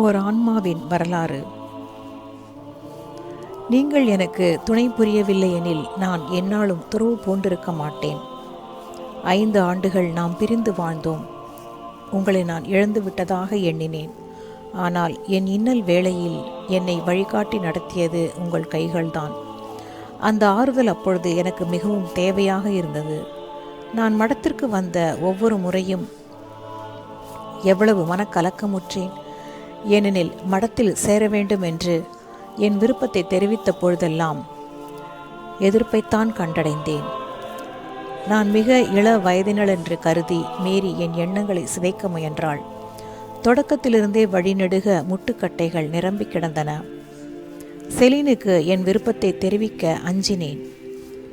ஓர் ஆன்மாவின் வரலாறு. நீங்கள் எனக்கு துணை புரியவில்லை எனில் நான் என்னாலும் துறவு போன்றிருக்க மாட்டேன். ஐந்து ஆண்டுகள் நாம் பிரிந்து வாழ்ந்தோம். உங்களை நான் இழந்து விட்டதாக எண்ணினேன். ஆனால் என் இன்னல் வேளையில் என்னை வழிகாட்டி நடத்தியது உங்கள் கைகள்தான். அந்த ஆறுதல் அப்பொழுது எனக்கு மிகவும் தேவையாக இருந்தது. நான் மடத்திற்கு வந்த ஒவ்வொரு முறையும் எவ்வளவு மனக்கலக்கமுற்றேன். ஏனெனில் மடத்தில் சேர வேண்டும் என்று என் விருப்பத்தை தெரிவித்த பொழுதெல்லாம் எதிர்ப்பைத்தான் கண்டடைந்தேன். நான் மிக இள வயதினள் என்று கருதி மீறி என் எண்ணங்களை சிதைக்க முயன்றாள். தொடக்கத்திலிருந்தே வழிநெடுக முட்டுக்கட்டைகள் நிரம்பி கிடந்தன. செலினுக்கு என் விருப்பத்தை தெரிவிக்க அஞ்சினேன்.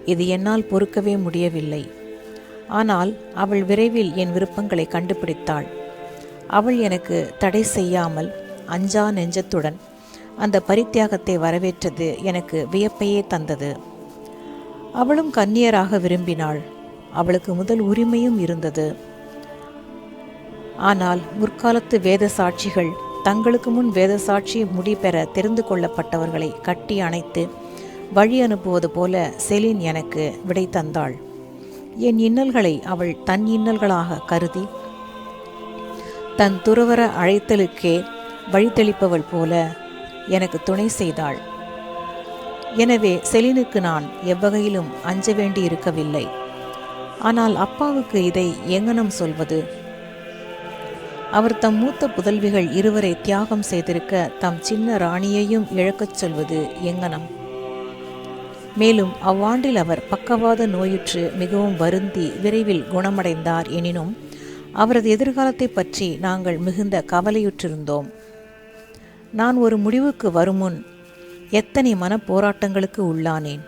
இது என்னால் பொறுக்கவே முடியவில்லை. ஆனால் அவள் விரைவில் என் விருப்பங்களை கண்டுபிடித்தாள். அவள் எனக்கு தடை செய்யாமல் அஞ்சா நெஞ்சத்துடன் அந்த பரித்தியாகத்தை வரவேற்றது எனக்கு வியப்பையே தந்தது. அவளும் கன்னியராக விரும்பினாள். அவளுக்கு முதல் உரிமையும் இருந்தது. ஆனால் முற்காலத்து வேத சாட்சிகள் தங்களுக்கு முன் வேத சாட்சி முடிபெற தெரிந்து கொள்ளப்பட்டவர்களை கட்டி அணைத்து வழி அனுப்புவது போல செலின் எனக்கு விடை தந்தாள். என் இன்னல்களை அவள் தன் இன்னல்களாக கருதி தன் துறவர அழைத்தலுக்கே வழித்தளிப்பவள் போல எனக்கு துணை செய்தாள். எனவே செலினுக்கு நான் எவ்வகையிலும் அஞ்ச வேண்டி இருக்கவில்லை. ஆனால் அப்பாவுக்கு இதை எங்கனம் சொல்வது அவர் தம் மூத்த புதல்விகள் இருவரை தியாகம் செய்திருக்க தம் சின்ன ராணியையும் இழக்கச் சொல்வது எங்கனம் மேலும் அவ்வாண்டில் அவர் பக்கவாத நோயுற்று மிகவும் வருந்தி விரைவில் குணமடைந்தார் எனினும் அவரது எதிர்காலத்தை பற்றி நாங்கள் மிகுந்த கவலையுற்றிருந்தோம். நான் ஒரு முடிவுக்கு வருமுன் எத்தனை மனப்போராட்டங்களுக்கு உள்ளானேன்.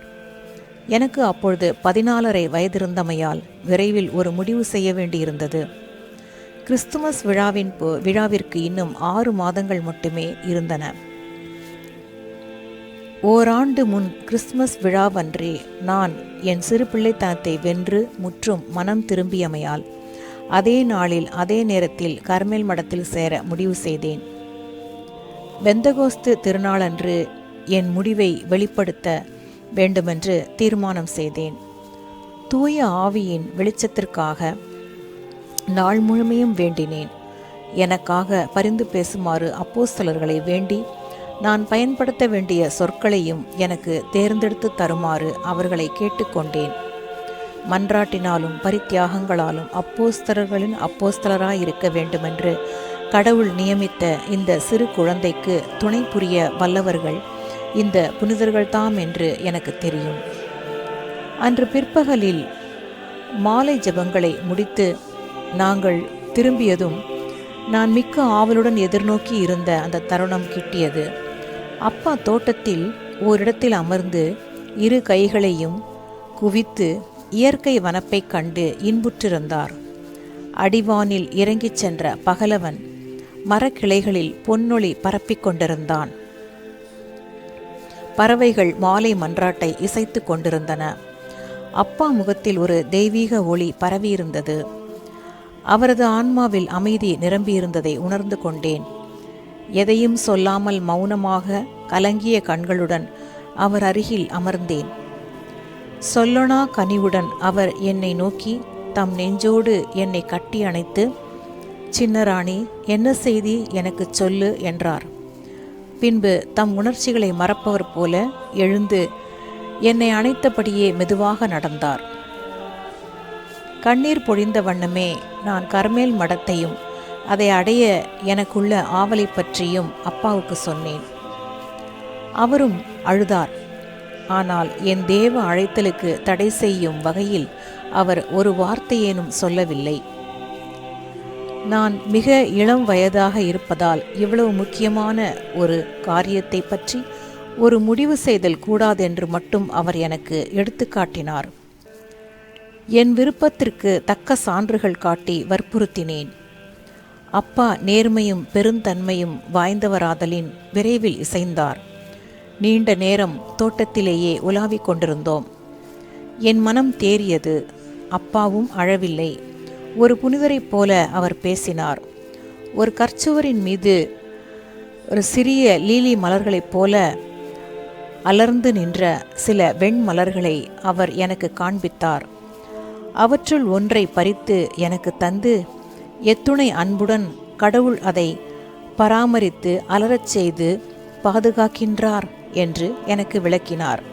எனக்கு அப்பொழுது பதினாலரை வயதிருந்தமையால் விரைவில் ஒரு முடிவு செய்ய வேண்டியிருந்தது. கிறிஸ்துமஸ் விழாவின் போ விழாவிற்கு இன்னும் ஆறு மாதங்கள் மட்டுமே இருந்தன. ஓராண்டு முன் கிறிஸ்துமஸ் விழாவன்றே நான் என் சிறு பிள்ளைத்தனத்தை வென்று முற்றும் மனம் திரும்பியமையால் அதே நாளில் அதே நேரத்தில் கர்மேல் மடத்தில் சேர முடிவு செய்தேன். வெந்தகோஸ்து திருநாளன்று என் முடிவை வெளிப்படுத்த வேண்டுமென்று தீர்மானம் செய்தேன். தூய ஆவியின் வெளிச்சத்திற்காக நாள் முழுமையும் வேண்டினேன். எனக்காக பரிந்து பேசுமாறு அப்போஸ்தலர்களை வேண்டி நான் பயன்படுத்த வேண்டிய சொற்களையும் எனக்கு தேர்ந்தெடுத்து தருமாறு அவர்களை கேட்டுக்கொண்டேன். மன்றாட்டினாலும் பரித்தியாகங்களாலும் அப்போஸ்தலர்களின் அப்போஸ்தலராயிருக்க வேண்டுமென்று கடவுள் நியமித்த இந்த சிறு குழந்தைக்கு துணை புரிய வல்லவர்கள் இந்த புனிதர்கள்தாம் என்று எனக்கு தெரியும். அன்று பிற்பகலில் மாலை ஜெபங்களை முடித்து நாங்கள் திரும்பியதும் நான் மிக்க ஆவலுடன் எதிர்நோக்கி இருந்த அந்த தருணம் கிட்டியது. அப்பா தோட்டத்தில் ஓரிடத்தில் அமர்ந்து இரு கைகளையும் குவித்து இயற்கை வனப்பைக் கண்டு இன்புற்றிருந்தார். அடிவானில் இறங்கிச் சென்ற பகலவன் மரக்கிளைகளில் பொன்னொளி பரப்பிக் கொண்டிருந்தான். பறவைகள் மாலை மன்றாட்டை இசைத்து கொண்டிருந்தன. அப்பா முகத்தில் ஒரு தெய்வீக ஒளி பரவியிருந்தது. அவரது ஆன்மாவில் அமைதி நிரம்பியிருந்ததை உணர்ந்து கொண்டேன். எதையும் சொல்லாமல் மௌனமாக கலங்கிய கண்களுடன் அவர் அருகில் அமர்ந்தேன். சொல்லனா கனிவுடன் அவர் என்னை நோக்கி தம் நெஞ்சோடு என்னை கட்டி அணைத்து சின்னராணி என்ன செய்தி எனக்கு சொல்லு என்றார். பின்பு தம் உணர்ச்சிகளை மறப்பவர் போல எழுந்து என்னை அணைத்தபடியே மெதுவாக நடந்தார். கண்ணீர் பொழிந்த வண்ணமே நான் கர்மேல் மடத்தையும் அதை அடைய எனக்குள்ள ஆவலை பற்றியும் அப்பாவுக்கு சொன்னேன். அவரும் அழுதார். ஆனால் என் தேவ அழைத்தலுக்கு தடை செய்யும் வகையில் அவர் ஒரு வார்த்தையேனும் சொல்லவில்லை. நான் மிக இளம் வயதாக இருப்பதால் இவ்வளவு முக்கியமான ஒரு காரியத்தை பற்றி ஒரு முடிவு செய்தல் கூடாதென்று மட்டும் அவர் எனக்கு எடுத்துக்காட்டினார் என் விருப்பத்திற்கு தக்க சான்றுகள் காட்டி வற்புறுத்தினேன். அப்பா நேர்மையும் பெருந்தன்மையும் வாய்ந்தவராதலின் விரைவில் இசைந்தார். நீண்ட நேரம் தோட்டத்திலேயே உலாவிக் கொண்டிருந்தோம். என் மனம் தேறியது அப்பாவும் அழவில்லை. ஒரு புனிதரைப் போல அவர் பேசினார். ஒரு கற்சுவரின் மீது ஒரு சிறிய லீலி மலர்களைப் போல அலர்ந்து நின்ற சில வெண்மலர்களை அவர் எனக்கு காண்பித்தார். அவற்றுள் ஒன்றை பறித்து எனக்கு தந்து எத்துணை அன்புடன் கடவுள் அதை பராமரித்து அலரச் செய்து பாதுகாக்கின்றார். என்று எனக்கு விளக்கினார்.